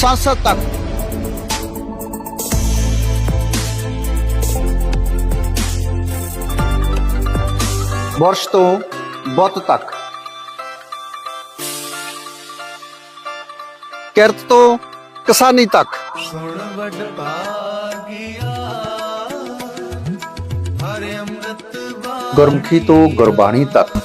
ਸੰਸਦ ਤੱਕ। ਵਰਸ਼ ਤੋਂ ਬੁੱਤ ਤੱਕ। ਕਿਰਤ ਤੋਂ ਕਿਸਾਨੀ ਤੱਕ। ਸੁਣ ਵਡ ਭਾਗਿਆ ਹਰ ਅੰਮ੍ਰਿਤ ਗੁਰਮੁਖੀ ਤੋਂ ਗੁਰਬਾਣੀ ਤੱਕ।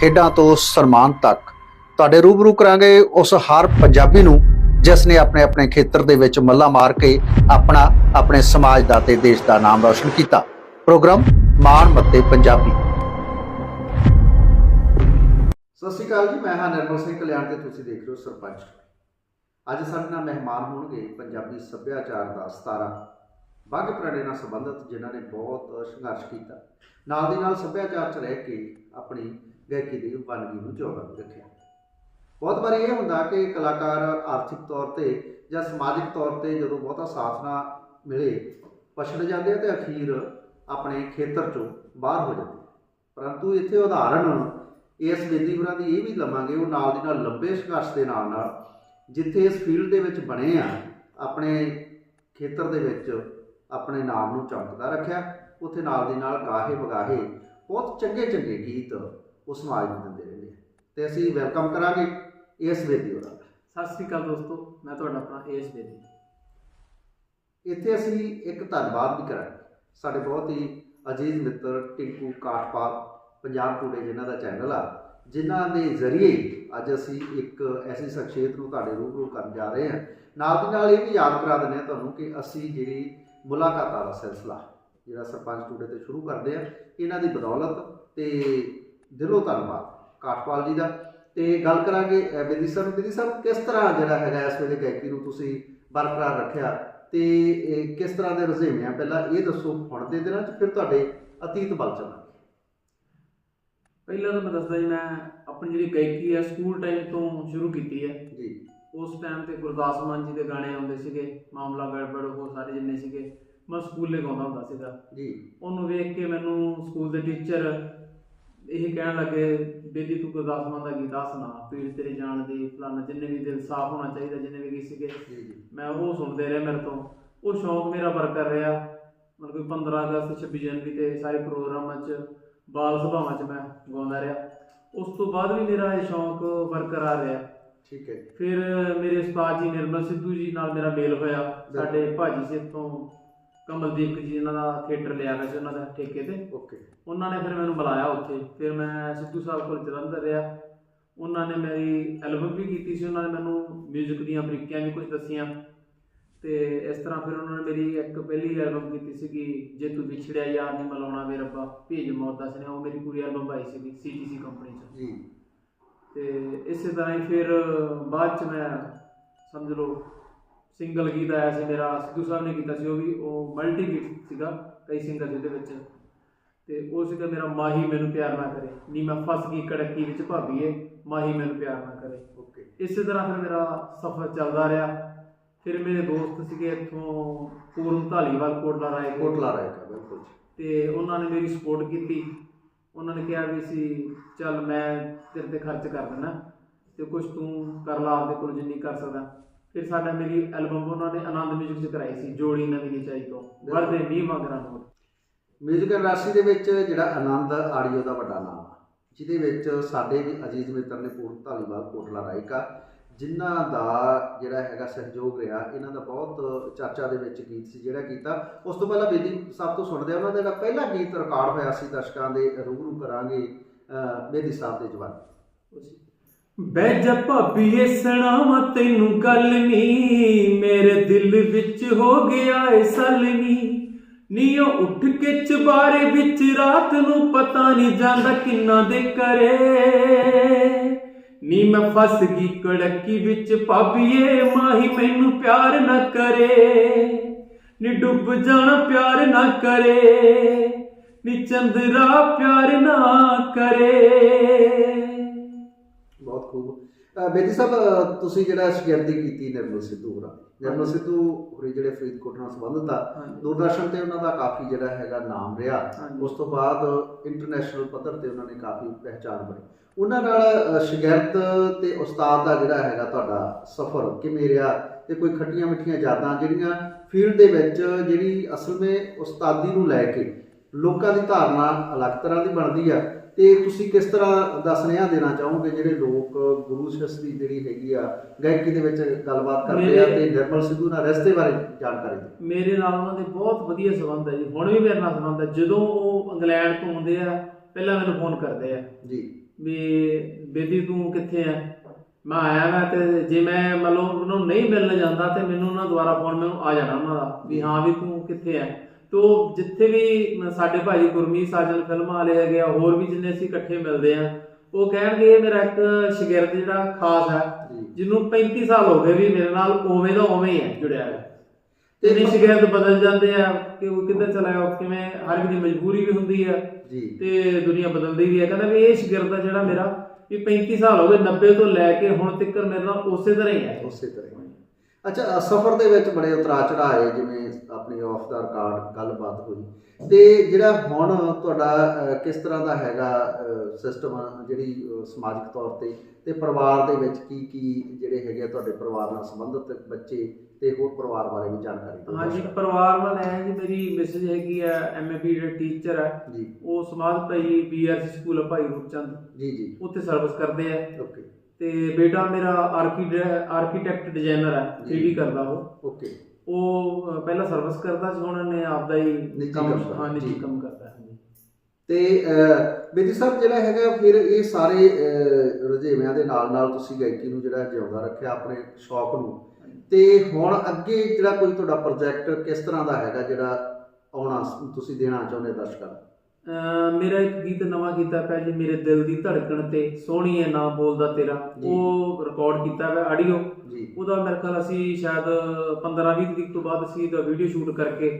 ਖੇਡਾਂ ਤੋਂ ਸਨਮਾਨ ਤੱਕ। ਤੁਹਾਡੇ ਰੂਬਰੂ ਕਰਾਂਗੇ ਉਸ ਹਰ ਪੰਜਾਬੀ ਨੂੰ, ਜਿਸ ਨੇ ਆਪਣੇ ਆਪਣੇ ਖੇਤਰ ਦੇ ਵਿੱਚ ਮੱਲਾ ਮਾਰ ਕੇ ਆਪਣਾ, ਆਪਣੇ ਸਮਾਜ ਦਾ ਤੇ ਦੇਸ਼ ਦਾ ਨਾਮ ਰੌਸ਼ਨ ਕੀਤਾ। ਪ੍ਰੋਗਰਾਮ ਮਾਣ ਮੱਤੇ ਪੰਜਾਬੀ। ਸਤਿ ਸ਼੍ਰੀ ਅਕਾਲ ਜੀ, ਮੈਂ ਹਾਂ ਨਿਰਮਲ ਸਿੰਘ ਕਲਿਆਣ ਤੇ ਤੁਸੀਂ ਦੇਖ ਰਹੇ ਹੋ ਸਰਪੰਚ। ਅੱਜ ਸਾਡੇ ਨਾਲ ਮਹਿਮਾਨ ਹੋਣਗੇ ਪੰਜਾਬੀ ਸੱਭਿਆਚਾਰ ਦਾ 17 ਬਾਗ ਪੁਰਾਣੇ ਨਾਲ ਸੰਬੰਧਿਤ, ਜਿਨ੍ਹਾਂ ਨੇ ਬਹੁਤ ਸੰਘਰਸ਼ ਕੀਤਾ। ਨਾਲ ਦੀ ਨਾਲ ਸੱਭਿਆਚਾਰ 'ਚ ਰਹਿ ਕੇ ਆਪਣੀ ਗਾਇਕੀ ਦੀ ਵੰਨਗੀ ਨੂੰ ਜੋਗਾ ਰੱਖਿਆ। ਬਹੁਤ ਵਾਰੀ ਇਹ ਹੁੰਦਾ ਕਿ ਕਲਾਕਾਰ ਆਰਥਿਕ ਤੌਰ ਤੇ ਜਾਂ ਸਮਾਜਿਕ ਤੌਰ ਤੇ ਜਦੋਂ ਬਹੁਤਾ ਸਾਥ ਨਾ ਮਿਲੇ, ਪਛੜ ਜਾਂਦੇ ਆ ਤੇ ਅਖੀਰ ਆਪਣੇ ਖੇਤਰ 'ਚੋਂ ਬਾਹਰ ਹੋ ਜਾਂਦੇ ਪਰੰਤੂ ਇੱਥੇ ਉਦਾਹਰਣ ਇਸ ਬੇਦੀ ਹੋਰਾਂ ਦੀ ਇਹ ਵੀ ਲਵਾਂਗੇ, ਉਹ ਨਾਲ ਦੀ ਨਾਲ ਲੰਬੇ ਸੰਘਰਸ਼ ਦੇ ਨਾਲ ਨਾਲ ਜਿੱਥੇ ਇਸ ਫੀਲਡ ਦੇ ਵਿੱਚ ਬਣੇ ਆ, ਆਪਣੇ ਖੇਤਰ ਦੇ ਵਿੱਚ ਆਪਣੇ ਨਾਮ ਨੂੰ ਚਮਕਦਾ ਰੱਖਿਆ, ਉੱਥੇ ਨਾਲ ਦੀ ਨਾਲ ਗਾਹੇ ਵਗਾਹੇ ਬਹੁਤ ਚੰਗੇ ਚੰਗੇ ਗੀਤ ਉਹ ਸਮਾਜ ਨੂੰ ਦਿੰਦੇ ਰਹਿੰਦੇ ਆ। ਤੇ ਅਸੀਂ ਵੈਲਕਮ ਕਰਾਂਗੇ ਇਸ ਹੋਰਾਂ ਦਾ ਸਤਿ ਸ੍ਰੀ ਅਕਾਲ ਦੋਸਤੋ ਮੈਂ ਤੁਹਾਡਾ ਆਪਣਾ ਏਸ ਬੇਦੀ ਇੱਥੇ ਅਸੀਂ ਇੱਕ ਧੰਨਵਾਦ ਵੀ ਕਰਾਂਗੇ। ਸਾਡੇ ਬਹੁਤ ਹੀ ਅਜੀਜ਼ ਮਿੱਤਰ ਟਿੰਕੂ ਕਾਠਪਾਲ ਪੰਜਾਬ ਟੂਡੇ ਜਿਨ੍ਹਾਂ ਦਾ ਚੈਨਲ ਆ ਜਿਨ੍ਹਾਂ ਦੇ ਜ਼ਰੀਏ ਅੱਜ ਅਸੀਂ ਇੱਕ ਐਸੀ ਸ਼ਖਸੀਅਤ ਨੂੰ ਤੁਹਾਡੇ ਰੂਬਰੂ ਕਰਨ ਜਾ ਰਹੇ ਹਾਂ। ਨਾਲ ਦੀ ਨਾਲ ਇਹ ਵੀ ਯਾਦ ਕਰਾ ਦਿੰਦੇ ਹਾਂ ਤੁਹਾਨੂੰ ਕਿ ਅਸੀਂ ਜਿਹੜੀ ਮੁਲਾਕਾਤਾਂ ਦਾ ਸਿਲਸਿਲਾ ਜਿਹੜਾ ਸਰਪੰਚ ਟੂਡੇ ਤੇ ਸ਼ੁਰੂ ਕਰਦੇ ਆ ਇਹਨਾਂ ਦੀ ਬਦੌਲਤ ਤੇ ਦਿਲੋਂ ਧੰਨਵਾਦ ਕਾਠਪਾਲ ਜੀ ਦਾ। ਤੇ ਗੱਲ ਕਰਾਂਗੇ ਬੇਦੀ ਸਾਹਿਬ ਬੇਦੀ ਸਾਹਿਬ ਕਿਸ ਤਰ੍ਹਾਂ ਜਿਹੜਾ ਹੈਗਾ ਇਸ ਵੇਲੇ ਗਾਇਕੀ ਨੂੰ ਤੁਸੀਂ ਬਰਕਰਾਰ ਰੱਖਿਆ? ਤੇ ਕਿਸ ਤਰ੍ਹਾਂ ਦੇ ਰੁਝੇਵੇਂ ਆ? ਪਹਿਲਾਂ ਇਹ ਦੱਸੋ ਹੁਣ ਦੇ ਦਿਨਾਂ 'ਚ ਫਿਰ ਤੁਹਾਡੇ ਅਤੀਤ ਵੱਲ ਚੱਲਾਂਗੇ ਪਹਿਲਾਂ ਤਾਂ ਮੈਂ ਦੱਸਦਾ ਜੀ ਮੈਂ ਆਪਣੀ ਜਿਹੜੀ ਗਾਇਕੀ ਹੈ ਸਕੂਲ ਟਾਈਮ ਤੋਂ ਸ਼ੁਰੂ ਕੀਤੀ ਹੈ। ਜੀ। ਉਸ ਟਾਈਮ ਤੇ ਗੁਰਦਾਸ ਮਾਨ ਜੀ ਦੇ ਗਾਣੇ ਆਉਂਦੇ ਸੀਗੇ ਮਾਮਲਾ ਗੜਬੜ ਉਹ ਸਾਰੇ ਜਿੰਨੇ ਸੀਗੇ। ਮੈਂ ਸਕੂਲੇ ਗਾਉਂਦਾ ਹੁੰਦਾ ਸੀਗਾ। ਜੀ। ਉਹਨੂੰ ਵੇਖ ਕੇ ਮੈਨੂੰ ਸਕੂਲ ਦੇ ਟੀਚਰ ਇਹ ਕਹਿਣ ਲੱਗੇ ਬੇਦੀ ਤੂੰ ਗੁਰਦਾਸ ਮਾਨ ਦਾ ਗੀਤਾ ਸੁਣਾ ਪੀੜ ਤੇਰੀ ਜਾਨ ਦੀ ਫਲਾਣਾ ਜਿੰਨੇ ਵੀ ਦਿਲ ਸਾਫ਼ ਹੋਣਾ ਚਾਹੀਦਾ ਜਿੰਨੇ ਵੀ ਗੀਤ ਸੀਗੇ ਮੈਂ ਉਹ ਸੁਣਦੇ ਰਿਹਾ ਮੇਰੇ ਤੋਂ। ਉਹ ਸ਼ੌਂਕ ਮੇਰਾ ਬਰਕਰ ਰਿਹਾ। ਮਤਲਬ ਕਿ 15 ਅਗਸਤ 26 ਜਨਵਰੀ ਤੇ ਸਾਰੇ ਪ੍ਰੋਗਰਾਮਾਂ 'ਚ ਬਾਲ ਸਭਾਵਾਂ 'ਚ ਮੈਂ ਗਾਉਂਦਾ ਰਿਹਾ। ਉਸ ਤੋਂ ਬਾਅਦ ਵੀ ਮੇਰਾ ਇਹ ਸ਼ੌਂਕ ਬਰਕਰਾਰ ਰਿਹਾ। ਠੀਕ ਹੈ ਫਿਰ ਮੇਰੇ ਉਸਤਾਦ ਜੀ ਨਿਰਮਲ ਸਿੱਧੂ ਜੀ ਨਾਲ ਮੇਰਾ ਮੇਲ ਹੋਇਆ। ਸਾਡੇ ਭਾਜੀ ਸੇ ਤੋਂ ਕਮਲਦੀਪ ਜੀ ਇਹਨਾਂ ਦਾ ਥੀਏਟਰ ਲਿਆ ਗਿਆ ਸੀ ਉਹਨਾਂ ਦਾ ਠੇਕੇ ਤੇ। ਓਕੇ ਉਹਨਾਂ ਨੇ ਫਿਰ ਮੈਨੂੰ ਬੁਲਾਇਆ ਉੱਥੇ। ਫਿਰ ਮੈਂ ਸਿੱਧੂ ਸਾਹਿਬ ਕੋਲ ਜਲੰਧਰ ਰਿਹਾ। ਉਹਨਾਂ ਨੇ ਮੇਰੀ ਐਲਬਮ ਵੀ ਕੀਤੀ ਸੀ। ਉਹਨਾਂ ਨੇ ਮੈਨੂੰ 뮤직 ਦੀਆਂ ਬਰੀਕੀਆਂ ਵੀ ਕੁਝ ਦੱਸੀਆਂ। ਤੇ ਇਸ ਤਰ੍ਹਾਂ ਫਿਰ ਉਹਨਾਂ ਨੇ ਮੇਰੀ ਇੱਕ ਪਹਿਲੀ ਐਲਬਮ ਕੀਤੀ ਸੀਗੀ ਜੇ ਤੂੰ ਵਿਛੜਿਆ ਯਾਰ ਨਹੀਂ ਮਲਾਉਣਾ ਵੇ ਰੱਬਾ ਭੇਜ ਮੌਤ ਦਾ ਸੁਨੇਹਾ। ਉਹ ਮੇਰੀ ਪੂਰੀ ਐਲਬਮ ਆਈ ਸੀਗੀ ਸੀਟੀਸੀ ਕੰਪਨੀ 'ਚ। ਜੀ। ਤੇ ਇਸੇ ਤਰ੍ਹਾਂ ਹੀ ਫਿਰ ਬਾਅਦ 'ਚ ਮੈਂ ਸਮਝ ਲਓ ਸਿੰਗਲ ਗੀਤ ਆਇਆ ਸੀ ਮੇਰਾ ਸਿੱਧੂ ਸਾਹਿਬ ਨੇ ਕੀਤਾ ਸੀ ਉਹ ਵੀ ਉਹ ਮਲਟੀ ਗੀਤ ਸੀਗਾ ਕਈ ਸਿੰਗਰ ਜਿਹਦੇ ਵਿੱਚ। ਤੇ ਉਹ ਸੀਗਾ ਮੇਰਾ ਮਾਹੀ ਮੈਨੂੰ ਪਿਆਰ ਨਾ ਕਰੇ। ਨੀ ਮੈਂ ਫਸ ਗਈ ਕੜਕੀ ਵਿੱਚ ਭਾਬੀਏ ਮਾਹੀ ਮੈਨੂੰ ਪਿਆਰ ਨਾ ਕਰੇ। ਓਕੇ ਇਸੇ ਤਰ੍ਹਾਂ ਫਿਰ ਮੇਰਾ ਸਫ਼ਰ ਚੱਲਦਾ ਰਿਹਾ। ਫਿਰ ਮੇਰੇ ਦੋਸਤ ਸੀਗੇ ਇੱਥੋਂ ਪੂਰਨ ਧਾਲੀਵਾਲ ਕੋਟਲਾ ਰਾਏ ਦੇ। ਕੋਟਲਾ ਰਾਏਗਾ ਬਿਲਕੁਲ ਜੀ। ਤੇ ਉਹਨਾਂ ਨੇ ਮੇਰੀ ਸਪੋਰਟ ਕੀਤੀ। ਉਹਨਾਂ ਨੇ ਕਿਹਾ ਵੀ ਸੀ ਚੱਲ ਮੈਂ ਤੇਰੇ ਤੇ ਖਰਚ ਕਰ ਦਿੰਦਾ ਤੇ ਕੁਝ ਤੂੰ ਕਰ ਲਾ ਆਪਦੇ ਕੋਲ ਜਿੰਨੀ ਕਰ ਸਕਦਾ। ਫਿਰ ਸਾਡਾ ਮੇਰੀ ਐਲਬਮ ਉਹਨਾਂ ਨੇ ਆਨੰਦ ਮਿਊਜ਼ਿਕ 'ਚ ਕਰਾਈ ਸੀ ਜੋੜੀ ਨਵੀਂ ਨਿਚਾਈ ਤੋਂ। ਵਰਦੇ ਨੀ ਮੰਗਣਾ ਨੋਟ ਮਿਊਜ਼ਿਕ ਇੰਡਸਟਰੀ ਦੇ ਵਿੱਚ ਜਿਹੜਾ ਆਨੰਦ ਆਡੀਓ ਦਾ ਵੱਡਾ ਨਾਮ ਆ ਜਿਹਦੇ ਵਿੱਚ ਸਾਡੇ ਵੀ ਅਜੀਜ਼ ਮਿੱਤਰ ਨੇ ਪੂਰਨ ਧਾਲੀਵਾਲ ਕੋਟਲਾ ਰਾਇਕਾ ਜਿਨ੍ਹਾਂ ਦਾ ਜਿਹੜਾ ਹੈਗਾ ਸਹਿਯੋਗ ਰਿਹਾ ਇਹਨਾਂ ਦਾ ਬਹੁਤ ਚਰਚਾ ਦੇ ਵਿੱਚ ਗੀਤ ਸੀ ਜਿਹੜਾ ਕੀਤਾ ਉਸ ਤੋਂ ਪਹਿਲਾਂ ਬੇਦੀ ਸਾਹਿਬ ਤੋਂ ਸੁਣਦੇ ਉਹਨਾਂ ਦਾ ਜਿਹੜਾ ਪਹਿਲਾ ਗੀਤ ਰਿਕਾਰਡ ਹੋਇਆ ਸੀ ਦਰਸ਼ਕਾਂ ਦੇ ਰੂਬਰੂ ਕਰਾਂਗੇ ਬੇਦੀ ਸਾਹਿਬ ਦੇ ਜਵਾਨੀ। ਬਹਿ ਜਾ ਭਾਬੀਏ ਸੁਣਾਵਾਂ ਤੈਨੂੰ ਗੱਲ ਨੀ। ਮੇਰੇ ਦਿਲ ਵਿੱਚ ਹੋ ਗਿਆ ਏ ਸਲਨੀ ਨੀਓ ਉੱਠ ਕੇ ਚਬਾਰੇ ਵਿੱਚ, ਰਾਤ ਨੂੰ ਪਤਾ ਨਹੀਂ ਜਾਂਦਾ ਕਿੰਨਾ ਦੇ ਕਰੇ ਨੀ ਮੈਂ ਫਸ ਗਈ ਕੜਕੀ ਵਿੱਚ ਭਾਬੀਏ ਮਾਹੀ ਮੈਨੂੰ ਪਿਆਰ ਨਾ ਕਰੇ। ਨੀ ਡੁੱਬ ਜਾਣਾ ਪਿਆਰ ਨਾ ਕਰੇ। ਨੀ ਚੰਦਰਾ ਪਿਆਰ ਨਾ ਕਰੇ। ਬਹੁਤ ਖੂਬ ਬੇਦੀ ਸਾਹਿਬ ਤੁਸੀਂ ਜਿਹੜਾ ਸ਼ਗਿਰਦੀ ਕੀਤੀ ਨਿਰਮਲ ਸਿੱਧੂ ਹੋਰਾਂ। ਨਿਰਮਲ। ਸਿੱਧੂ ਹੋਰੀ ਜਿਹੜੇ ਫਰੀਦਕੋਟ ਨਾਲ ਸੰਬੰਧਿਤ ਆ ਦੂਰਦਰਸ਼ਨ ਤੇ ਉਹਨਾਂ ਦਾ ਕਾਫੀ ਜਿਹੜਾ ਹੈਗਾ ਨਾਮ ਰਿਹਾ। ਉਸ ਤੋਂ ਬਾਅਦ ਇੰਟਰਨੈਸ਼ਨਲ ਪੱਧਰ ਤੇ ਉਹਨਾਂ ਨੇ ਕਾਫੀ ਪਹਿਚਾਣ ਬਣੀ ਉਹਨਾਂ ਨਾਲ ਸ਼ਾਗਿਰਦ ਤੇ ਉਸਤਾਦ ਦਾ ਜਿਹੜਾ ਹੈਗਾ ਤੁਹਾਡਾ ਸਫ਼ਰ ਕਿਵੇਂ ਰਿਹਾ ਤੇ ਕੋਈ ਖੱਟੀਆਂ ਮਿੱਠੀਆਂ ਯਾਦਾਂ ਜਿਹੜੀਆਂ ਫੀਲਡ ਦੇ ਵਿੱਚ ਜਿਹੜੀ ਅਸਲ ਵਿੱਚ ਉਸਤਾਦੀ ਨੂੰ ਲੈ ਕੇ ਲੋਕਾਂ ਦੀ ਧਾਰਨਾ ਅਲੱਗ ਤਰ੍ਹਾਂ ਦੀ ਬਣਦੀ ਆ ਤੇ ਤੁਸੀਂ ਕਿਸ ਤਰ੍ਹਾਂ ਦਾ ਸੁਨੇਹਾ ਦੇਣਾ ਚਾਹੋਗੇ ਜਿਹੜੇ ਲੋਕ ਗੁਰੂ ਸਿੱਖ ਦੀ ਜਿਹੜੀ ਹੈਗੀ ਆ ਗਾਇਕੀ ਦੇ ਵਿੱਚ ਗੱਲਬਾਤ ਕਰਦੇ ਆ ਤੇ ਨਿਰਮਲ ਸਿੱਧੂ ਨਾਲ ਰਸਤੇ ਬਾਰੇ ਜਾਣਕਾਰੀ ਦਿਓ। ਮੇਰੇ ਨਾਲ ਉਹਨਾਂ ਦੇ ਬਹੁਤ ਵਧੀਆ ਸੰਬੰਧ ਹੈ ਜੀ। ਹੁਣ ਵੀ ਮੇਰੇ ਨਾਲ ਸੰਬੰਧ ਹੈ ਜਦੋਂ ਉਹ ਇੰਗਲੈਂਡ ਤੋਂ ਆਉਂਦੇ ਆ ਪਹਿਲਾਂ ਮੈਨੂੰ ਫੋਨ ਕਰਦੇ ਆ। ਜੀ। ਵੀ ਬੇਦੀ ਤੂੰ ਕਿੱਥੇ ਆ? ਮੈਂ ਆਇਆ ਵਾ ਤੇ ਜੇ ਮੈਂ ਉਹਨਾਂ ਨੂੰ ਨਹੀਂ ਮਿਲਣ ਜਾਂਦਾ ਤੇ ਮੈਨੂੰ ਉਹਨਾਂ ਦੁਆਰਾ ਫੋਨ ਮੈਨੂੰ ਆ ਜਾਣਾ ਉਹਨਾਂ ਦਾ। ਵੀ ਹਾਂ ਵੀ ਤੂੰ ਕਿੱਥੇ ਆ? ਤੋ ਜਿੱਥੇ ਵੀ ਸਾਡੇ ਭਾਈ ਗੁਰਮੀਤ ਸਾਜਨ ਫਿਲਮਾਂ ਵਾਲੇ ਹੈਗੇ ਆ ਹੋਰ ਵੀ ਜਿੰਨੇ ਅਸੀਂ ਇਕੱਠੇ ਮਿਲਦੇ ਆ ਉਹ ਕਹਿਣਗੇ ਇਹ ਮੇਰਾ ਇੱਕ ਸ਼ਾਗਿਰਦ ਜਿਹੜਾ ਖਾਸ ਹੈ ਜਿਹਨੂੰ 35 ਸਾਲ ਹੋ ਗਏ ਵੀ ਮੇਰੇ ਨਾਲ ਉਵੇਂ ਦਾ ਉਵੇਂ ਹੀ ਹੈ ਜੁੜਿਆ ਹੋਇਆ। ਤੇ ਤੇ ਸ਼ਿਕਾਇਤ ਬਦਲ ਜਾਂਦੇ ਆ ਕਿ ਉਹ ਕਿੱਧਰ ਚਲਾ ਗਿਆ ਕਿਵੇਂ ਹਰ ਇੱਕ ਦੀ ਮਜਬੂਰੀ ਵੀ ਹੁੰਦੀ ਆ ਜੀ। ਤੇ ਦੁਨੀਆ ਬਦਲਦੀ ਵੀ ਹੈ। ਕਹਿੰਦਾ ਵੀ ਇਹ ਸ਼ਾਗਿਰਦ ਆ ਜਿਹੜਾ ਮੇਰਾ ਵੀ 35 ਸਾਲ ਹੋ ਗਏ 90 ਤੋਂ ਲੈ ਕੇ ਹੁਣ ਤੱਕ ਮੇਰੇ ਨਾਲ ਉਸੇ ਤਰ੍ਹਾਂ ਹੀ ਹੈ। ਉਸੇ ਤਰ੍ਹਾਂ ਹੀ। ਅੱਛਾ ਸਫ਼ਰ ਦੇ ਵਿੱਚ ਬੜੇ ਉਤਰਾ ਚੜਾਏ ਜਿਵੇਂ ਆਪਣੀ ਆਫ ਦਾ ਰਿਕਾਰਡ ਗੱਲਬਾਤ ਹੋਈ। ਤੇ ਜਿਹੜਾ ਹੁਣ ਤੁਹਾਡਾ ਕਿਸ ਤਰ੍ਹਾਂ ਦਾ ਹੈਗਾ ਸਿਸਟਮ ਜਿਹੜੀ ਸਮਾਜਿਕ ਤੌਰ ਤੇ ਤੇ ਪਰਿਵਾਰ ਦੇ ਵਿੱਚ ਕੀ ਕੀ ਜਿਹੜੇ ਹੈਗੇ ਤੁਹਾਡੇ ਪਰਿਵਾਰ ਨਾਲ ਸੰਬੰਧਿਤ ਬੱਚੇ ਤੇ ਹੋਰ ਪਰਿਵਾਰ ਬਾਰੇ ਵੀ ਜਾਣਕਾਰੀ ਦਿਓ। ਹਾਂਜੀ ਪਰਿਵਾਰ ਨਾਲ ਹੈ ਜੀ ਮੇਰੀ ਮਿਸਿਸ ਹੈਗੀ ਆ ਐਮਏਪੀ ਜਿਹੜੇ ਟੀਚਰ ਹੈ ਜੀ। ਉਹ ਸਮਾਜ ਭਾਈ ਬੀਆਰਸੀ ਸਕੂਲ ਆ ਭਾਈ ਰੂਪਚੰਦ। ਜੀ ਜੀ। ਉੱਥੇ ਸਰਵਿਸ ਕਰਦੇ ਆ। ਓਕੇ। ਤੇ ਬੇਟਾ ਮੇਰਾ ਆਰਕੀਟੈਕਟ ਡਿਜ਼ਾਈਨਰ ਹੈ ਜੀ। 3D ਕਰਦਾ ਉਹ। ਓਕੇ। ਉਹ ਪਹਿਲਾਂ ਸਰਵਿਸ ਕਰਦਾ ਸੀ ਹੁਣ ਇਹਨੇ ਆਪਦਾ ਹੀ ਨਿੱਜੀ ਕੰਮ ਹਾਂ ਨਿੱਜੀ। ਕੰਮ ਕਰਦਾ ਹੈ ਤੇ ਬੇਦੀ ਸਾਹਿਬ ਜਿਹੜਾ ਹੈਗਾ ਫਿਰ ਇਹ ਸਾਰੇ ਰੁਝੇਵਿਆਂ ਦੇ ਨਾਲ ਨਾਲ ਤੁਸੀਂ ਗਾਇਕੀ ਨੂੰ ਜਿਹੜਾ ਜਿਉਂਦਾ ਰੱਖਿਆ ਆਪਣੇ ਸ਼ੌਕ ਨੂੰ। ਤੇ ਹੁਣ ਅੱਗੇ ਜਿਹੜਾ ਕੋਈ ਤੁਹਾਡਾ ਪ੍ਰੋਜੈਕਟ ਕਿਸ ਤਰ੍ਹਾਂ ਦਾ ਹੈਗਾ ਜਿਹੜਾ ਆਉਣਾ ਤੁਸੀਂ ਦੇਣਾ ਚਾਹੁੰਦੇ ਦਰਸ਼ਕਾਂ ਨੂੰ? ਮੇਰਾ ਇੱਕ ਗੀਤ ਨਵਾਂ ਕੀਤਾ ਪਿਆ ਜੀ ਮੇਰੇ ਦਿਲ ਦੀ ਧੜਕਣ ਤੇ ਸੋਹਣੀ ਹੈ ਨਾ ਬੋਲਦਾ ਤੇਰਾ। ਉਹ ਰਿਕਾਰਡ ਕੀਤਾ ਹੋਇਆ ਆਡੀਓ ਉਹਦਾ ਮੇਰੇ ਖਿਆਲ ਅਸੀਂ ਸ਼ਾਇਦ 15-20 ਤਰੀਕ ਤੋਂ ਬਾਅਦ ਅਸੀਂ ਦਾ ਵੀਡੀਓ ਸ਼ੂਟ ਕਰਕੇ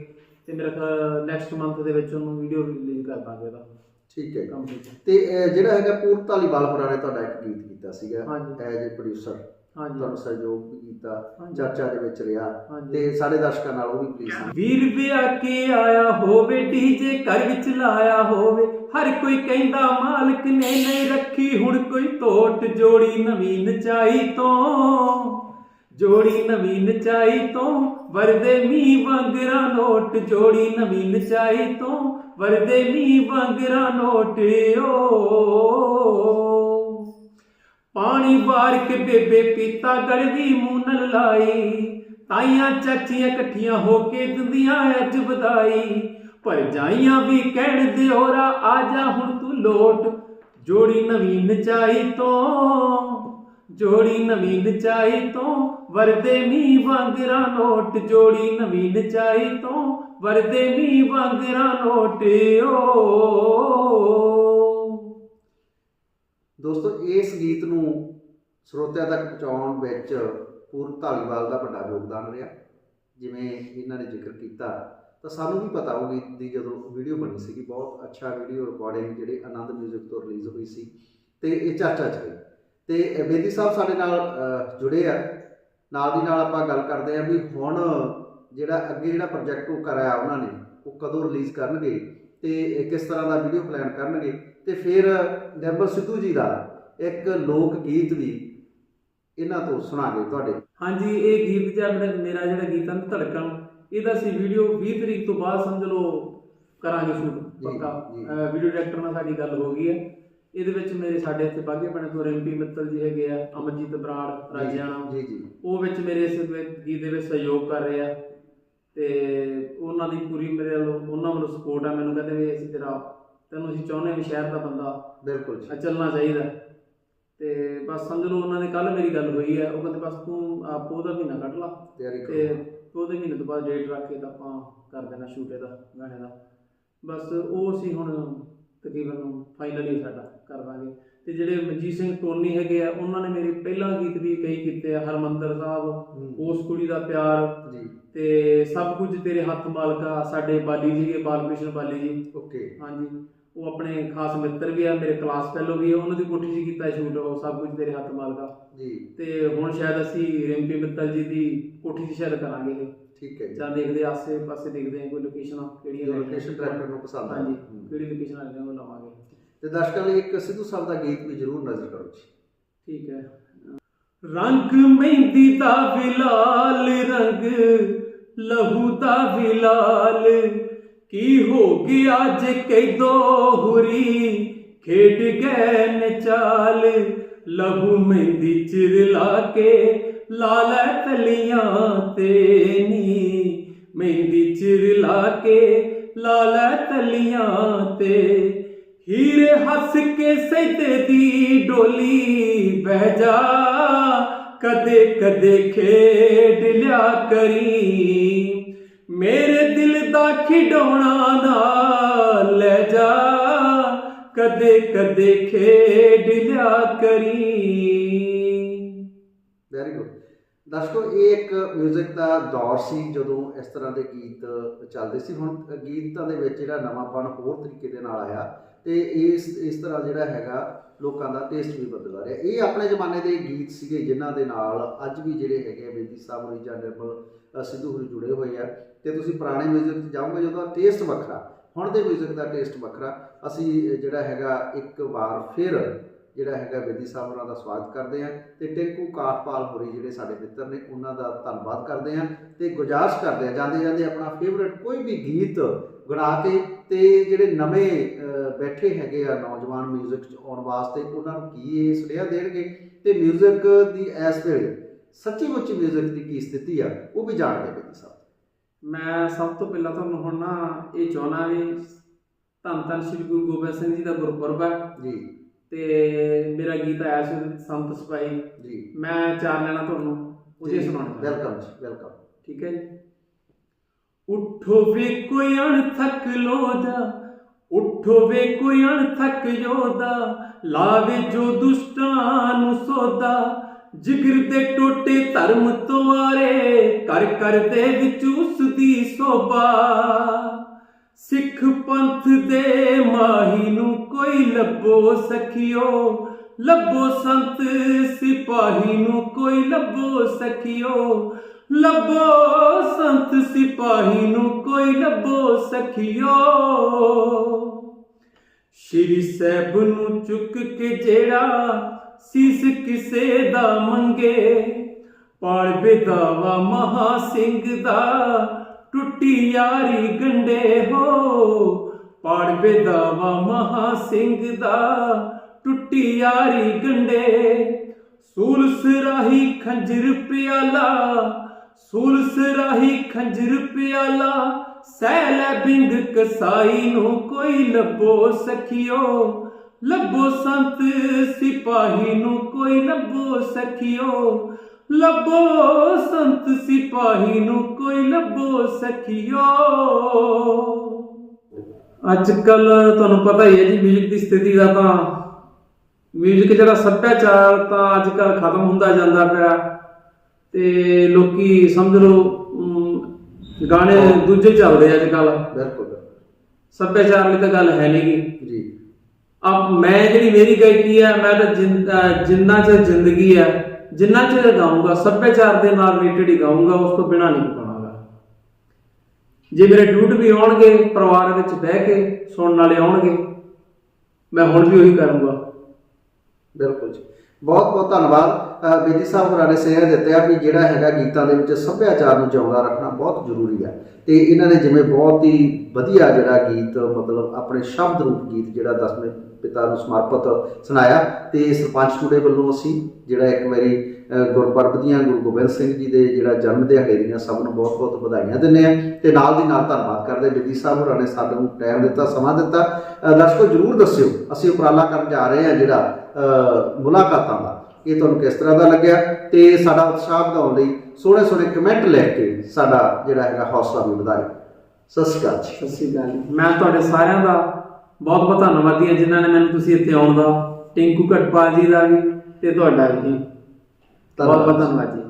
ਤੇ ਮੇਰੇ ਖਿਆਲ ਨੈਕਸਟ ਮੰਥ ਦੇ ਵਿੱਚ ਉਹਨੂੰ ਵੀਡੀਓ ਰਿਲੀਜ਼ ਕਰ ਦਾਂਗੇ ਉਹਦਾ। ਠੀਕ ਹੈ ਤੇ ਜਿਹੜਾ ਹੈਗਾ ਪੂਰ ਧਾਲੀਵਾਲ ਹੋਰਾਂ ਨੇ ਤੁਹਾਡਾ ਇੱਕ ਗੀਤ ਕੀਤਾ ਸੀਗਾ। ਐਜ਼ ਏ ਪ੍ਰੋਡਿਊਸਰ ਹਾਂਜੀ ਤੁਹਾਨੂੰ ਸਹਿਯੋਗ ਵੀ ਕੀਤਾ ਹਾਂਜੀ। ਚਰਚਾ ਦੇ ਵਿੱਚ ਰਿਹਾ ਹਾਂਜੀ। ਤੇ ਸਾਡੇ ਦਰਸ਼ਕਾਂ ਨਾਲ ਉਹ ਵੀ ਪਲੀਜ਼ ਵੀਰ ਵਿਆਹ ਕੇ ਆਇਆ ਹੋਵੇ ਡੀਜੇ ਘਰ ਵਿੱਚ ਲਾਇਆ ਹੋਵੇ ਹਰ ਕੋਈ ਕਹਿੰਦਾ ਮਾਲਕ ਨੇ ਨਹੀਂ ਰੱਖੀ ਹੁਣ ਕੋਈ ਤੋਟ ਜੋੜੀ ਨਵੀਂ ਨਚਾਈ ਤੋਂ ਜੋੜੀ ਨਵੀਂ ਨਚਾਈ ਤੋਂ ਵਰਦੇ ਮੀ ਵਾਂਗਰਾ ਨੋਟ ਜੋੜੀ ਨਵੀਂ ਨਚਾਈ ਤੋਂ ਵਰਦੇ ਮੀ ਵਾਂਗਰਾ ਨੋਟ ਓ ਪਾਣੀ ਵਾਰ ਕੇ ਬੇਬੇ ਪੀਤਾ ਗੜਦੀ ਮੂੰਹ ਲਾਈ। ਤਾਈਆਂ ਚਾਚੀਆਂ ਇਕੱਠੀਆਂ ਹੋ ਕੇ ਦਿੰਦੀਆਂ ਅੱਜ ਵਧਾਈ। ਪਰ ਜਾਈਆਂ ਵੀ ਕਹਿਣ ਦਿਓਰਾ, ਆ ਜਾ ਹੁਣ ਤੂੰ ਲੋਟ। ਜੋੜੀ ਨਵੀਂ ਨਚਾਈ ਤੋਂ, ਜੋੜੀ ਨਵੀਂ ਨਚਾਈ ਤੋਂ, ਵਰਦੇ ਮੀ ਵਾਂਗਰਾ ਨੋਟ ਜੋੜੀ ਨਵੀਂ ਨਚਾਈ ਤੋਂ, ਵਰਦੇ ਮੀ ਵਾਂਗਰਾ ਨੋਟ ਓ ਦੋਸਤੋ ਇਸ ਗੀਤ ਨੂੰ ਸਰੋਤਿਆਂ ਤੱਕ ਪਹੁੰਚਾਉਣ ਵਿੱਚ ਪੂਰਨ ਧਾਲੀਵਾਲ ਦਾ ਵੱਡਾ ਯੋਗਦਾਨ ਰਿਹਾ। ਜਿਵੇਂ ਇਹਨਾਂ ਨੇ ਜ਼ਿਕਰ ਕੀਤਾ, ਤਾਂ ਸਾਨੂੰ ਵੀ ਪਤਾ ਉਹ ਗੀਤ ਦੀ ਜਦੋਂ ਵੀਡੀਓ ਬਣੀ ਸੀਗੀ, ਬਹੁਤ ਅੱਛਾ ਵੀਡੀਓ ਰਿਕਾਰਡਿੰਗ ਜਿਹੜੇ ਆਨੰਦ 뮤직 ਤੋਂ ਰਿਲੀਜ਼ ਹੋਈ ਸੀ ਤੇ ਇਹ ਚਰਚਾ ਚ ਰਹੀ ਤੇ ਬੇਦੀ ਸਾਹਿਬ ਸਾਡੇ ਨਾਲ ਜੁੜੇ ਆ। ਨਾਲ ਦੀ ਨਾਲ ਆਪਾਂ ਗੱਲ ਕਰਦੇ ਆ ਵੀ ਹੁਣ ਜਿਹੜਾ ਅੱਗੇ ਜਿਹੜਾ ਪ੍ਰੋਜੈਕਟ ਉਹ ਕਰਾਇਆ ਉਹਨਾਂ ਨੇ, ਉਹ ਕਦੋਂ ਰਿਲੀਜ਼ ਕਰਨਗੇ ਤੇ ਕਿਸ ਤਰ੍ਹਾਂ ਦਾ ਵੀਡੀਓ ਪਲਾਨ ਕਰਨਗੇ। ਤੇ ਫਿਰ ਨਿਰਮਲ ਸਿੱਧੂ ਜੀ ਦਾ ਇੱਕ ਲੋਕ ਗੀਤ ਵੀ ਇਹਨਾਂ ਤੋਂ ਸੁਣਾਗੇ ਤੁਹਾਡੇ। ਹਾਂਜੀ ਇਹ ਗੀਤ ਜਿਹੜਾ ਮੇਰਾ ਜਿਹੜਾ ਗੀਤ ਹੈ ਧੜਕਣ ਇਹਦਾ ਸੀ ਵੀਡੀਓ 20 ਤਰੀਕ ਤੋਂ ਬਾਅਦ ਸਮਝ ਲਓ ਕਰਾਂਗੇ ਸ਼ੂਟ ਪੱਕਾ। ਵੀਡੀਓ ਡਾਇਰੈਕਟਰ ਨਾਲ ਸਾਡੀ ਗੱਲ ਹੋ ਗਈ ਹੈ। ਇਹਦੇ ਵਿੱਚ ਮੇਰੇ ਸਾਡੇ ਇੱਥੇ ਬਾਗੇ ਬਣੇ ਤੋਂ ਰਿੰਪੀ ਮਿੱਤਲ ਜੀ ਹੈਗੇ ਆ ਅਮਰਜੀਤ ਬਰਾੜ ਰਾਜਿਆਣਾ। ਜੀ ਜੀ। ਉਹ ਵਿੱਚ ਮੇਰੇ ਇਸ ਗੀਤ ਦੇ ਵਿੱਚ ਸਹਿਯੋਗ ਕਰ ਰਹੇ ਆ। ਤੇ ਉਹਨਾਂ ਦੀ ਪੂਰੀ ਮੇਰੇ ਵੱਲੋਂ ਉਹਨਾਂ ਵੱਲੋਂ ਸਪੋਰਟ ਆ। ਮੈਨੂੰ ਕਹਿੰਦੇ ਵੀ ਅਸੀਂ ਤੇਰਾ ਤੈਨੂੰ ਅਸੀਂ ਚਾਹੁੰਦੇ ਵੀ ਸ਼ਹਿਰ ਦਾ ਬੰਦਾ ਬਿਲਕੁਲ ਜੀ। ਚੱਲਣਾ ਚਾਹੀਦਾ। ਤੇ ਬਸ ਸਮਝ ਲਓ ਉਹਨਾਂ ਨੇ ਕੱਲ ਮੇਰੀ ਗੱਲ ਹੋਈ ਹੈ ਉਹ ਕਹਿੰਦੇ ਬਸ ਤੂੰ ਆਪ ਉਹਦਾ ਮਹੀਨਾ ਕੱਢ ਲਾ। ਤਿਆਰੀ ਤੇ ਕਰੋ। ਉਹਦੇ ਮਹੀਨੇ ਤੋਂ ਬਾਅਦ ਡੇਟ ਰੱਖ ਕੇ ਤਾਂ ਆਪਾਂ ਕਰ ਦੇਣਾ ਸ਼ੂਟ ਇਹਦਾ ਗਾਣੇ ਦਾ। ਬਸ ਉਹ ਅਸੀਂ ਹੁਣ ਤਕਰੀਬਨ ਫਾਈਨਲੀ ਸਾਡਾ ਕਰ ਦਾਂਗੇ। ਤੇ ਜਿਹੜੇ ਮਨਜੀਤ ਸਿੰਘ ਟੋਨੀ ਹੈਗੇ ਆ ਉਹਨਾਂ ਨੇ ਮੇਰੇ ਪਹਿਲਾਂ ਗੀਤ ਵੀ ਕਈ ਕੀਤੇ ਆ ਹਰਮੰਦਰ ਸਾਹਿਬ। ਉਸ ਕੁੜੀ ਦਾ ਪਿਆਰ। ਜੀ। ਤੇ ਸਭ ਕੁਝ ਤੇਰੇ ਹੱਥ ਮਾਲਕਾ ਸਾਡੇ ਬਾਲੀ ਜੀ ਬਾਲ ਕ੍ਰਿਸ਼ਨ ਬਾਲੀ ਜੀ। ਓਕੇ। ਹਾਂਜੀ। ਉਹ ਆਪਣੇ ਖਾਸ ਮਿੱਤਰ ਵੀ ਆ ਮੇਰੇ ਕਲਾਸ ਫੈਲੋ ਵੀ ਆ ਉਹਨਾਂ ਦੀ ਕੋਠੀ 'ਚ ਕੀਤਾ ਸ਼ੂਟ ਉਹ ਸਭ ਕੁਝ ਤੇਰੇ ਹੱਥ ਮਾਲਕਾ। ਜੀ। ਤੇ ਹੁਣ ਸ਼ਾਇਦ ਅਸੀਂ ਰਿੰਪੀ ਮਿੱਤਲ ਜੀ ਦੀ ਕੋਠੀ 'ਚ ਸ਼ਾਇਦ ਕਰਾਂਗੇ ਇਹ। ਠੀਕ ਹੈ ਜੀ। ਜਾਂ ਦੇਖਦੇ ਆਸੇ ਪਾਸੇ ਦੇਖਦੇ ਆ ਕੋਈ ਲੋਕੇਸ਼ਨ ਜੋ ਲੈਣੀਆਂ। ਲੋਕੇਸ਼ਨ ਡਾਇਰੈਕਟਰ ਨੂੰ ਪਸੰਦ ਆ। ਹਾਂਜੀ ਹੂੰ। ਕਿਹੜੀ ਲੋਕੇਸ਼ਨ ਆ ਉਹ ਲਵਾਂਗੇ। ਤੇ ਦਰਸ਼ਕਾਂ ਲਈ ਇੱਕ ਸਿੱਧੂ ਸਾਹਿਬ ਦਾ ਗੀਤ ਵੀ ਜ਼ਰੂਰ ਨਜ਼ਰ ਕਰੋ ਜੀ। ਠੀਕ ਹੈ। ਰੰਗ ਮਹਿੰਦੀ ਦਾ ਵੀ ਲਾਲ ਰੰਗ ਲਹੂ ਦਾ ਵੀ ਲਾਲ ਕੀ ਹੋ ਗਿਆ ਜੇ ਕੈਦੋ ਹੁਰੀ? ਖੇਡ ਗਏ ਨੇ ਲਹੂ ਮਹਿੰਦੀ ਚਿਰ ਲਾ ਕੇ ਲਾਲ ਤਲੀਆਂ ਤੇ ਨੀ। ਮਹਿੰਦੀ ਚਿਰ ਲਾ ਕੇ ਲਾਲ ਤਲੀਆਂ ਤੇ। ਹੀਰੇ ਹੱਸ ਕੇ ਸੈਦੇ ਦੀ ਡੋਲੀ ਬਹਿ ਜਾ ਕਦੇ ਕਦੇ ਖੇਡ ਲਿਆ ਕਰੀ। ਮੇਰੇ ਦਿਲ ਖਿਡੌਣਾ ਨਾ ਲੈ ਜਾ ਕਦੇ ਕਦੇ ਖੇਡ ਲਿਆ ਕਰੀ। ਵੈਰੀ ਗੁੱਡ ਦਰਸ਼ਕੋ, ਇਹ ਇੱਕ 뮤직 ਦਾ ਦੌਰ ਸੀ ਜਦੋਂ ਇਸ ਤਰ੍ਹਾਂ ਦੇ ਗੀਤ ਚੱਲਦੇ ਸੀ। ਹੁਣ ਗੀਤਾਂ ਦੇ ਵਿੱਚ ਜਿਹੜਾ ਨਵਾਂਪਣ ਹੋਰ ਤਰੀਕੇ ਦੇ ਨਾਲ ਆਇਆ ਤੇ ਇਸ ਇਸ ਤਰ੍ਹਾਂ ਜਿਹੜਾ ਹੈਗਾ ਲੋਕਾਂ ਦਾ ਟੇਸਟ ਵੀ ਬਦਲ ਰਿਹਾ। ਇਹ ਆਪਣੇ ਜ਼ਮਾਨੇ ਦੇ ਗੀਤ ਸੀਗੇ ਜਿਨ੍ਹਾਂ ਦੇ ਨਾਲ ਅੱਜ ਵੀ ਜਿਹੜੇ ਹੈਗੇ ਆ ਬੇਦੀ ਸਾਹਿਬ ਹੋਰੀ ਜਾਂ ਨਿਰਮਲ ਸਿੱਧੂ ਹੋਰੀ ਜੁੜੇ ਹੋਏ ਆ। ਤੇ ਤੁਸੀਂ ਪੁਰਾਣੇ 뮤직 'ਚ ਜਾਓਗੇ ਜਦੋਂ ਟੇਸਟ ਵੱਖਰਾ ਹੁਣ ਦੇ 뮤직 ਦਾ ਟੇਸਟ ਵੱਖਰਾ ਅਸੀਂ ਜਿਹੜਾ ਹੈਗਾ ਇੱਕ ਵਾਰ ਫਿਰ ਜਿਹੜਾ ਹੈਗਾ ਬੇਦੀ ਸਾਹਿਬ ਹੋਰਾਂ ਦਾ ਸਵਾਗਤ ਕਰਦੇ ਹਾਂ ਤੇ ਟਿੰਕੂ ਕਾਠਪਾਲ ਹੋਰੀ ਜਿਹੜੇ ਸਾਡੇ ਮਿੱਤਰ ਨੇ ਉਹਨਾਂ ਦਾ ਧੰਨਵਾਦ ਕਰਦੇ ਹਾਂ ਤੇ ਗੁਜ਼ਾਰਿਸ਼ ਕਰਦੇ ਹਾਂ ਜਾਂਦੇ ਜਾਂਦੇ ਆਪਣਾ ਫੇਵਰਿਟ ਕੋਈ ਵੀ ਗੀਤ ਗੁਣਾ ਕੇ ਤੇ ਜਿਹੜੇ ਨਵੇਂ ਅਹ, ਬੈਠੇ ਹੈਗੇ ਆ ਨੌਜਵਾਨ 뮤직 ਚ ਆਉਣ ਵਾਸਤੇ ਉਹਨਾਂ ਨੂੰ ਕੀ ਇਹ ਸੁਨੇਹਾ ਦੇਣਗੇ ਤੇ 뮤직 ਦੀ ਇਸ ਵੇਲੇ ਸੱਚੀ ਮੁੱਚੀ 뮤직 ਦੀ ਕੀ ਸਥਿਤੀ ਆ ਉਹ ਵੀ ਜਾਣਦੇ ਬੇਦੀ ਸਾਹਿਬ ਮੈਂ ਸਭ ਤੋਂ ਪਹਿਲਾਂ ਤੁਹਾਨੂੰ ਹੁਣ ਨਾ ਇਹ ਚਾਹਣਾ ਵੀ ਧੰਨ ਧੰਨ ਸ਼੍ਰੀ ਗੁਰੂ ਗੋਬਿੰਦ ਸਿੰਘ ਜੀ ਦਾ ਗੁਰਪੁਰਬ ਹੈ। ਜੀ। ਤੇ ਮੇਰਾ ਗੀਤ ਆਇਆ ਸੀ ਸੰਤ ਸਿਪਾਹੀ। ਜੀ। ਮੈਂ ਚਾਰ ਲੈਣਾ ਤੁਹਾਨੂੰ ਉਹਦੇ ਸੁਣਾਉਣਾ। ਵੈਲਕਮ ਜੀ ਵੈਲਕਮ। ਠੀਕ ਹੈ ਜੀ। ਉੱਠੋ ਵੇ ਕੋਈ ਅਣ ਥੱਕ ਲੋਦਾ ਉੱਠੋ ਵੇ ਕੋਈ ਅਣ ਥੱਕ ਯੋਦਾ ਲਾਵੇ ਜੋ ਦੁਸ਼ਟਾਂ ਨੂੰ ਸੋਦਾ ਜਿਗਰ ਦੇ ਟੋਟੇ ਧਰਮ ਤੋਆਰੇ ਕਰ ਕਰ ਦੇ ਵਿੱਚ ਸੋਭਾ। ਸਿੱਖ ਪੰਥ ਦੇ ਮਾਹੀ ਨੂੰ ਕੋਈ ਲੱਭੋ ਸਖਿਓ। ਲੱਭੋ ਸੰਤ ਸਿਪਾਹੀ ਨੂੰ ਕੋਈ ਲੱਭੋ ਸਖਿਓ। ਲੱਭੋ ਸੰਤ ਸਿਪਾਹੀ ਨੂੰ ਕੋਈ ਲੱਭੋ ਸਖਿਓ। ਸ਼੍ਰੀ ਸਾਹਿਬ ਨੂੰ ਚੁੱਕ ਕੇ ਜਿਹੜਾ ਸੀਸ ਕਿਸੇ ਦਾ ਮੰਗੇ। ਪਾਲ ਬੇਦਾਵਾ ਮਹਾ ਸਿੰਘ ਦਾ ਟੁੱਟੀ ਯਾਰੀ ਗੰਡੇ ਹੋ, ਪਾੜ ਬੇਦਾਵਾ ਮਹਾ ਸਿੰਘ ਦਾ। ਟੁੱਟੀ ਯਾਰੀ ਗੰਡੇ ਸੂਲ ਸਰਾਹੀ ਖੰਜਰ ਪਿਆਲਾ ਸੂਲ ਸਰਾਹੀ ਖੰਜਰ ਪਿਆਲਾ, ਸਹਿ ਲੈ ਬਿੰਦ ਕਸਾਈ ਨੂੰ ਕੋਈ ਲੱਭੋ ਸਖਿਓ, ਲੱਭੋ ਸੰਤ ਸਿਪਾਹੀ ਨੂੰ ਕੋਈ ਲੱਭੋ ਸਖਿਓ। ਲੱਭੋ ਸੰਤ ਸਿਪਾਹੀ ਨੂੰ ਕੋਈ ਲੱਭੋ ਸਖਿਓ। ਅੱਜ ਕੱਲ ਤੁਹਾਨੂੰ ਪਤਾ ਹੀ ਹੈ ਜੀ ਮਿਊਜ਼ਿਕ ਦੀ ਸਥਿਤੀ ਦਾ ਤਾਂ ਮਿਊਜ਼ਿਕ ਜਿਹੜਾ ਸੱਭਿਆਚਾਰ ਤਾਂ ਅੱਜ ਕੱਲ ਖਤਮ ਹੁੰਦਾ ਜਾਂਦਾ ਪਿਆ। ਤੇ ਲੋਕੀ ਸਮਝ ਲਓ ਗਾਣੇ ਦੂਜੇ ਚੱਲਦੇ ਅੱਜ ਕੱਲ ਬਿਲਕੁਲ ਸੱਭਿਆਚਾਰ ਲਈ ਤਾਂ ਗੱਲ ਹੈ ਨਹੀਂ ਜੀ। ਆ ਮੈਂ ਜਿਹੜੀ ਮੇਰੀ ਗਾਇਕੀ ਹੈ ਮੈਂ ਤਾਂ ਜਿੰਨਾ ਚ ਜ਼ਿੰਦਗੀ ਹੈ ਜਿੰਨਾ ਚਿਰ ਗਾਉਂਗਾ ਸੱਭਿਆਚਾਰ ਦੇ ਨਾਲ ਰਿਲੇਟਡ ਹੀ ਗਾਉਂਗਾ ਉਸ ਤੋਂ ਬਿਨਾ ਨਹੀਂ ਗਾਉਣਾਗਾ ਜੇ ਮੇਰੇ ਡਿਊਟ ਵੀ ਆਉਣਗੇ ਪਰਿਵਾਰ ਵਿੱਚ ਬਹਿ ਕੇ ਸੁਣਨ ਵਾਲੇ ਆਉਣਗੇ ਮੈਂ ਹੁਣ ਵੀ ਉਹੀ ਕਰੂੰਗਾ। ਬਿਲਕੁਲ ਜੀ। ਬਹੁਤ ਬਹੁਤ ਧੰਨਵਾਦ। ਅ, ਬੇਦੀ ਸਾਹਿਬ ਹੋਰਾਂ ਨੇ ਸੇਧ ਦਿੱਤਾ ਵੀ ਜਿਹੜਾ ਹੈਗਾ ਗੀਤਾਂ ਦੇ ਵਿੱਚ ਸੱਭਿਆਚਾਰ ਨੂੰ ਜਿਉਂਦਾ ਰੱਖਣਾ ਬਹੁਤ ਜ਼ਰੂਰੀ ਹੈ ਤੇ ਇਹਨਾਂ ਨੇ ਜਿਵੇਂ ਬਹੁਤ ਹੀ ਵਧੀਆ ਜਿਹੜਾ ਗੀਤ ਮਤਲਬ ਆਪਣੇ ਸ਼ਬਦ ਰੂਪ ਗੀਤ ਜਿਹੜਾ ਦਸਵੇਂ ਪਿਤਾ ਨੂੰ ਸਮਰਪਿਤ ਸੁਣਾਇਆ ਤੇ ਸਰਪੰਚ ਟੂਡੇ ਵੱਲੋਂ ਅਸੀਂ ਜਿਹੜਾ ਇੱਕ ਵਾਰੀ ਅ, ਗੁਰਪੁਰਬ ਦੀਆਂ ਗੁਰੂ ਗੋਬਿੰਦ ਸਿੰਘ ਜੀ ਦੇ ਜਿਹੜਾ ਜਨਮ ਦਿਹਾੜੇ ਦੀਆਂ ਸਭ ਨੂੰ ਬਹੁਤ ਬਹੁਤ ਵਧਾਈਆਂ ਦਿੰਦੇ ਆ ਤੇ ਨਾਲ ਦੀ ਨਾਲ ਧੰਨਵਾਦ ਕਰਦੇ ਬੇਦੀ ਸਾਹਿਬ ਹੋਰਾਂ ਨੇ ਸਾਨੂੰ ਟਾਈਮ ਦਿੱਤਾ ਸਮਾਂ ਦਿੱਤਾ। ਦਰਸ਼ਕੋ ਜਰੂਰ ਦੱਸਿਓ ਅਸੀਂ ਉਪਰਾਲਾ ਕਰਨ ਜਾ ਰਹੇ ਹਾਂ ਜਿਹੜਾ ਮੁਲਾਕਾਤਾਂ ਦਾ। ਇਹ ਤੁਹਾਨੂੰ ਕਿਸ ਤਰ੍ਹਾਂ ਦਾ ਲੱਗਿਆ ਤੇ ਸਾਡਾ ਉਤਸ਼ਾਹ ਵਧਾਉਣ ਲਈ ਸੋਹਣੇ ਸੋਹਣੇ ਕਮੈਂਟ ਲੈ ਕੇ ਸਾਡਾ ਜਿਹੜਾ ਹੈਗਾ ਹੌਸਲਾ ਵੀ ਵਧਾਇਓ। ਸਤਿ ਸ਼੍ਰੀ ਅਕਾਲ ਜੀ। ਸਤਿ ਸ਼੍ਰੀ ਅਕਾਲ ਜੀ। ਮੈਂ ਤੁਹਾਡੇ ਸਾਰਿਆਂ ਦਾ ਬਹੁਤ ਬਹੁਤ ਧੰਨਵਾਦੀ ਹਾਂ ਜਿਨ੍ਹਾਂ ਨੇ ਮੈਨੂੰ ਤੁਸੀਂ ਇੱਥੇ ਆਉਣ ਦਾ ਟਿੰਕੂ ਘਟਪਾਲ ਜੀ ਦਾ ਵੀ ਤੇ ਤੁਹਾਡਾ ਵੀ। ਬਹੁਤ ਬਹੁਤ ਧੰਨਵਾਦ ਜੀ।